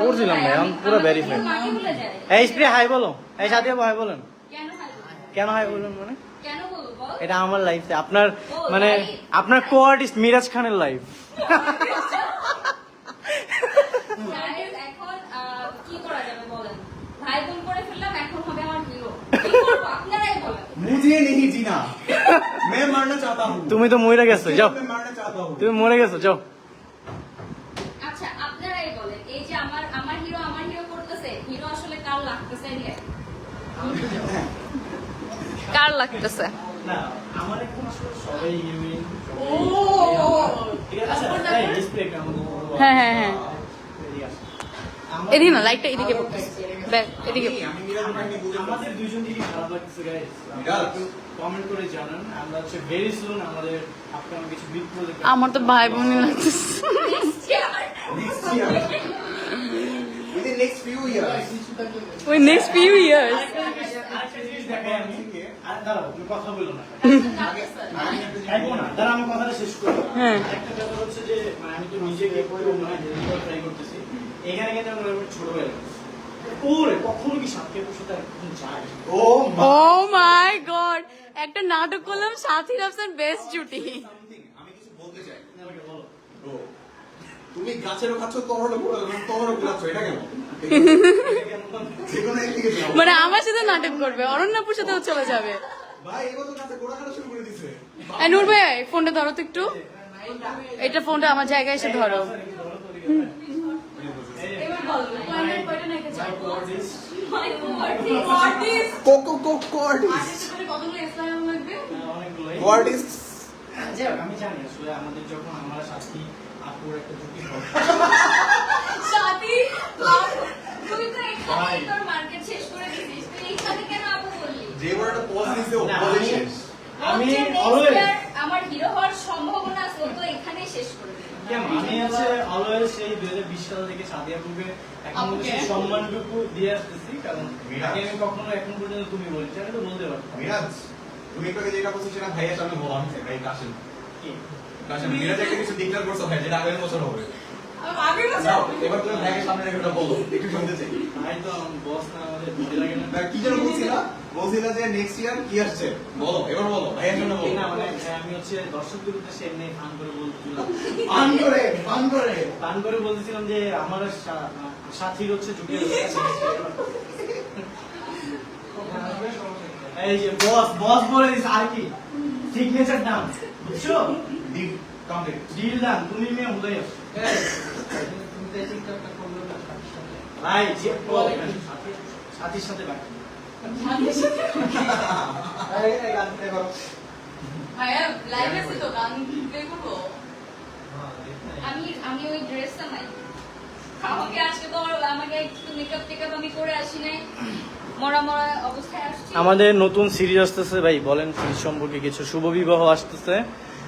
করছিলাম ভাই আমি পুরো ভেরিফাই এই স্প্রে হাই বলো এই সাথে হাই বলেন। কেন হাই বলেন মানে? এটা আমার লাইফ আপনার মানে আপনার কো আর্টিস্ট মিরাজ খানের লাইফ তুমি তো মরে গেছো যাও। তুমি মরে গেছো যাও। স্প্রে কেমন হ্যাঁ হ্যাঁ হ্যাঁ। এদিকে না, লাইটটা এদিকে পড়তেছে। ব্যাক এদিকে। আমাদের লাগতেছে করে আমরা তো ভাই বোনই লাগতেছে within next few years. ওই নেক্সট ফিউ ইয়ার্স এখানে কিন্তু আমরা ছোট গেছি ওরে কখনো কি সাথে বসে তার যায় ও ও মাই গড একটা নাটক করলাম সাথী রাফসান বেস্ট জুটি something আমি কিছু বলতে চাই আমাকে বলো Bro, তুমি গাছেরও খাচ্ছ তোমারও তোমারও ঘুরাচ্ছ এটা কেন? মানে আমার সাথে নাটক করবে অরণ্যাপুর সাথেও চলে যাবে। নূর ভাই ফোনটা ধরো তো একটু। এটা ফোনটা আমার জায়গায় এসে ধরো। যাই হোক, আমি জানি আসলে আমাদের যখন আমরা সাথী আপুর একটা হবে সাথী তুই তো এখানে তোর মার্কেট শেষ করে দিছিস তুই এইখানে কেন আপু বললি? যে বড় পজ দিছে ও না, শেষ। আমি অলওয়েজ আমার হিরো হওয়ার সম্ভাবনা আছে ও তো এখানেই শেষ করে আমি অলওয়েজ সেই দুই হাজার বিশ সাল থেকে সাদিয়া এখন সেই সম্মানটুকু দিয়ে আসতেছি কারণ মিরাজ। আগে আমি কখনো এখন পর্যন্ত তুমি বলছি আমি তো বলতে পারতাম। মিরাজ তুমি একটু যেটা বলছো সেটা ভাইয়ের সামনে বলা ভাই কাশেম। কি? যাও এবার তুমি ভাইয়ের সামনে রেখে বলো একটু শুনতে চাই। ভাই তো বস না আমাদের বুঝে লাগে না। তা কি যেন বলছিলা? বলছিলা যে নেক্সট ইয়ার কি আসছে? বলো এবার বলো ভাইয়ের জন্য বলো। না মানে আমি হচ্ছে দর্শকদের উদ্দেশ্যে এমনি ফান করে বলছিলাম পান করে পান করে। ফান করে বলতেছিলাম যে আমার সাথীর হচ্ছে জুটি এই যে বস বস বলে দিস আর কি। সিগনেচার ডান বুঝছ? ডিপ কমপ্লিট ডিল ডান তুমি মেয়ে হলে ভাই যে বল এখানে, সাথী- সাথীর সাথে? বাকি ভাইয়া লাইভ আছে তো গান প্লে করব? আমি আমি ওই ড্রেসটা নাই। আমাকে আজকে তো আর- আমাকে একটু মেকআপ টেকআপ আমি করে আসি নাই। মরা মরা অবস্থায় আসছি। আমাদের নতুন সিরিজ আসতেছে ভাই বলেন সিরিজ সম্পর্কে কিছু। শুভ বিবাহ আসতেছে।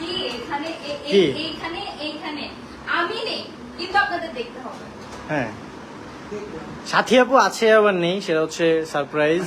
কি এখানে এ- এ- কি? এইখানে এইখানে। আমি নেই কিন্তু আপনাদের দেখতে হবে। হ্যাঁ। সাথী আপু আছে আবার নেই সেটা হচ্ছে সারপ্রাইজ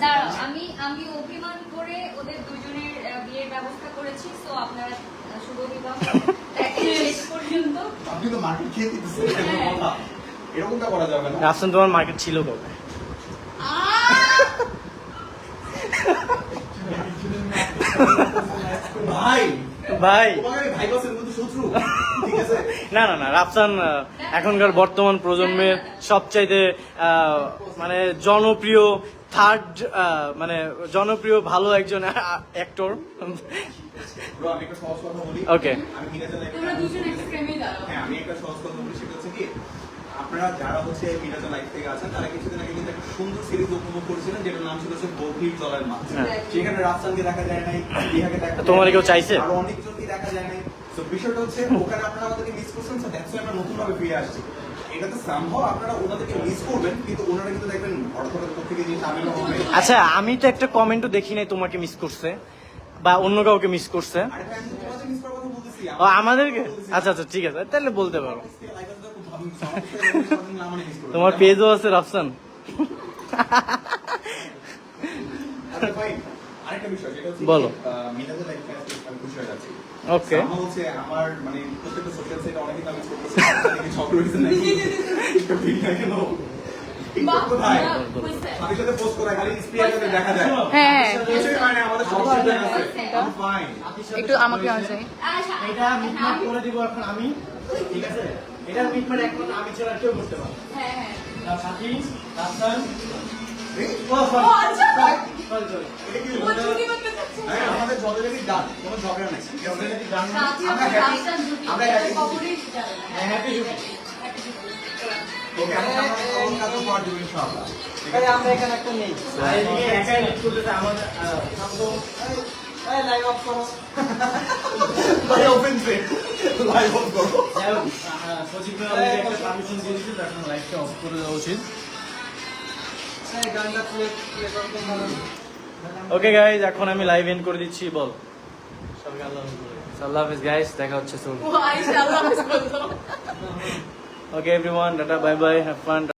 হ্যাঁ, আমি আমি অভিমান করে ওদের দুজনের বিয়ের ব্যবস্থা করেছি তো আপনারা শুভ বিবাহ। শেষ পর্যন্ত। আপনি তো মার্কেট খেয়ে দিতেছেন হ্যাঁ। এরকমটা করা যাবে না। রাফসান তোমার মার্কেট ছিল কবে? ভাই ভাই। না না না রাফসান এখনকার বর্তমান প্রজন্মের সবচাইতে মানে জনপ্রিয় থার্ড মানে জনপ্রিয় ভালো একজন অ্যাক্টর হ্যাঁ আমি একটা সহজ কথা বলি সেটা হচ্ছে কি আপনারা যারা হচ্ছে মিরাজের লাইফ থেকে আছেন তারা কিছুদিন আগে কিন্তু একটা সুন্দর সিরিজ উপভোগ করেছিলেন যেটার নাম ছিল হচ্ছে গভীর জলের মাছ। হ্যাঁ। সেখানে রাফসানকে দেখা যায় নাই রিহাকে দেখা যায় তোমার কেউ চাইছে? আরও অনেকজনকে দেখা যায় নাই। তো বিষয়টা হচ্ছে ওখানে আপনারা আমাদেরকে মিস করছেন তো দ্যাটস আমরা নতুন ভাবে ফিরে আসছি। এটাতে সম্ভব আপনারা ওনাদেরকে মিস করবেন কিন্তু ওনারা কিন্তু দেখবেন হঠাৎ হঠাৎ কোথেকে জিনিস আমেল আচ্ছা আমি তো একটা কমেন্টও দেখি নাই তোমাকে মিস করছে বা অন্য কাউকে মিস করছে। আমাদেরকে? আচ্ছা আচ্ছা ঠিক আছে তাহলে বলতে পারো। তোমার পেজও আছে রাফসান আচ্ছা ভাই, আরেকটা বিষয় যেটা হচ্ছে বলো। কি, আহ, মিনাজের life টা আজকে আমি খুশি হয়ে যাচ্ছি। Okay. আমার হচ্ছে আমার মানে প্রত্যেকটা অনেকে আমি হয়েছে নাকি? একটা। হ্যাঁ হয়. একটু আমাকে এটা মিটমাট করে দিব এখন আমি ঠিক আছে? এটা মিটমাট এখন আমি ছাড়া কেউ করতে পারবে হ্যাঁ, হ্যাঁ। সাথী আচ্ছা। হ্যাঁ, আমাদের ঝগড়াঝাটি কোনো ঝগড়া নাই। আমরা আমার happy- আমরা এখানে একটা নেই। আমাদের লাইভ অফ করো। ভাই, করো। একটা পারমিশন দিয়ে লাইভটা অফ করে দেওয়া উচিত। ওকে গাইজ এখন আমি লাইভ এন্ড করে দিচ্ছি বল। আল্লাহ হাফেজ বলে। আল্লাহ হাফেজ গাইজ দেখা হচ্ছে সোন ও আইসা আল্লাহ হাফেজ বলল ওকে